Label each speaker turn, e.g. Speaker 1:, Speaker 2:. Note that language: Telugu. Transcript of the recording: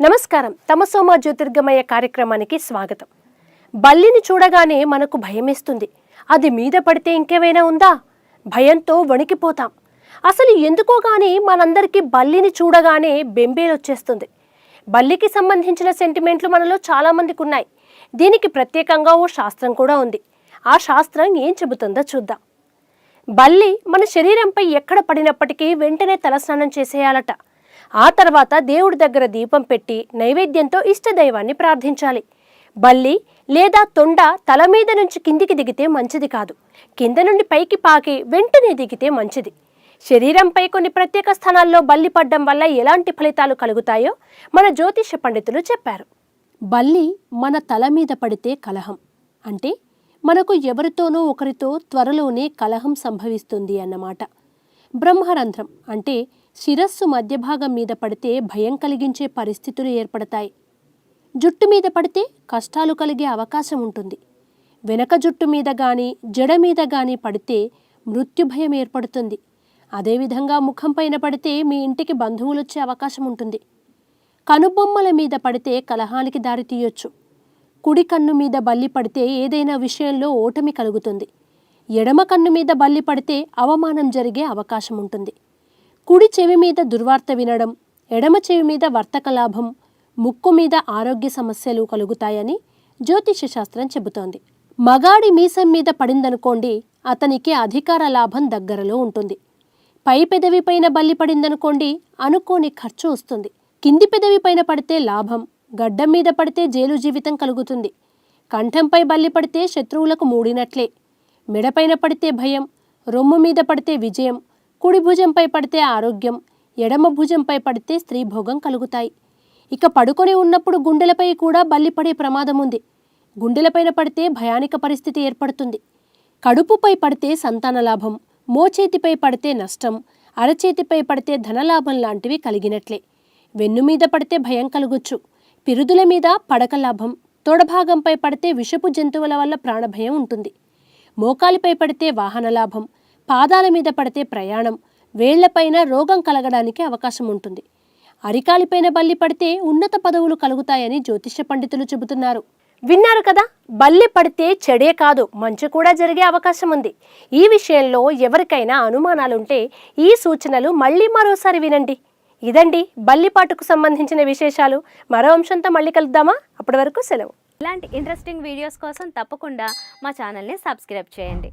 Speaker 1: నమస్కారం. తమసోమ జ్యోతిర్గమయ కార్యక్రమానికి స్వాగతం. బల్లిని చూడగానే మనకు భయమేస్తుంది. అది మీద పడితే ఇంకేమైనా ఉందా? భయంతో వణికిపోతాం. అసలు ఎందుకో గాని మనందరికీ బల్లిని చూడగానే బెంబేలొచ్చేస్తుంది. బల్లికి సంబంధించిన సెంటిమెంట్లు మనలో చాలామందికి ఉన్నాయి దీనికి ప్రత్యేకంగా ఓ శాస్త్రం కూడా ఉంది. ఆ శాస్త్రం ఏం చెబుతుందో చూద్దాం. బల్లి మన శరీరంపై ఎక్కడ పడినప్పటికీ వెంటనే తలస్నానం చేసేయాలట. ఆ తర్వాత దేవుడి దగ్గర దీపం పెట్టి నైవేద్యంతో ఇష్టదైవాన్ని ప్రార్థించాలి. బల్లి లేదా తొండ తల మీద నుంచి కిందికి దిగితే మంచిది కాదు. కింద నుండి పైకి పాకి వెంటనే దిగితే మంచిది. శరీరంపై కొన్ని ప్రత్యేక స్థానాల్లో బల్లి పడ్డం వల్ల ఎలాంటి ఫలితాలు కలుగుతాయో మన జ్యోతిష పండితులు చెప్పారు. బల్లి మన తల మీద పడితే కలహం. అంటే మనకు ఎవరితోనో ఒకరితో త్వరలోనే కలహం సంభవిస్తుంది అన్నమాట. బ్రహ్మరంధ్రం అంటే శిరస్సు మధ్య భాగం మీద పడితే భయం కలిగించే పరిస్థితులు ఏర్పడతాయి. జుట్టు మీద పడితే కష్టాలు కలిగే అవకాశం ఉంటుంది. వెనక జుట్టు మీద కానీ జడ మీద కానీ పడితే మృత్యు భయం ఏర్పడుతుంది. అదేవిధంగా ముఖం పైన పడితే మీ ఇంటికి బంధువులు వచ్చే అవకాశం ఉంటుంది. కనుబొమ్మల మీద పడితే కలహానికి దారితీయొచ్చు కుడి కన్ను మీద బల్లి పడితే ఏదైనా విషయంలో ఓటమి కలుగుతుంది. ఎడమ కన్ను మీద బల్లి పడితే అవమానం జరిగే అవకాశం ఉంటుంది. కుడి చెవి మీద దుర్వార్త వినడం ఎడమ చెవి మీద వర్తక లాభం ముక్కు మీద ఆరోగ్య సమస్యలు కలుగుతాయని జ్యోతిష శాస్త్రం చెబుతోంది. మగాడి మీసం మీద పడిందనుకోండి అతనికి అధికార లాభం దగ్గరలో ఉంటుంది. పై పెదవి పైన బల్లి పడిందనుకోండి అనుకోని ఖర్చు వస్తుంది. కింది పెదవి పైన పడితే లాభం గడ్డం మీద పడితే జైలు జీవితం కలుగుతుంది. కంఠంపై బల్లి పడితే శత్రువులకు మూడినట్లే. మెడపైన పడితే భయం రొమ్ము మీద పడితే విజయం కుడి భుజంపై పడితే ఆరోగ్యం ఎడమ భుజంపై పడితే స్త్రీ భోగం కలుగుతాయి. ఇక పడుకొని ఉన్నప్పుడు గుండెలపై కూడా బల్లి పడే ప్రమాదం ఉంది. గుండెలపైన పడితే భయానిక పరిస్థితి ఏర్పడుతుంది. కడుపుపై పడితే సంతాన లాభం మోచేతిపై పడితే నష్టం అరచేతిపై పడితే ధనలాభం లాంటివి కలిగినట్లే. వెన్ను మీద పడితే భయం కలుగొచ్చు పిరుదుల మీద పడక లాభం తొడభాగంపై పడితే విషపు జంతువుల వల్ల ప్రాణభయం ఉంటుంది. మోకాలిపై పడితే వాహన లాభం పాదాల మీద పడితే ప్రయాణం వేళ్ళపైన రోగం కలగడానికి అవకాశం ఉంటుంది. అరికాలిపైన బల్లి పడితే ఉన్నత పదవులు కలుగుతాయని జ్యోతిష్య పండితులు చెబుతున్నారు. విన్నారు కదా బల్లి పడితే చెడే కాదు మంచు కూడా జరిగే అవకాశం ఉంది. ఈ విషయంలో ఎవరికైనా అనుమానాలుంటే ఈ సూచనలు మళ్ళీ మరోసారి వినండి. ఇదండి బల్లిపాటుకు సంబంధించిన విశేషాలు. మరో అంశంతో మళ్ళీ కలుద్దామా? అప్పటి వరకు సెలవు.
Speaker 2: ఇలాంటి ఇంట్రెస్టింగ్ వీడియోస్ కోసం తప్పకుండా మా ఛానల్ని సబ్స్క్రైబ్ చేయండి.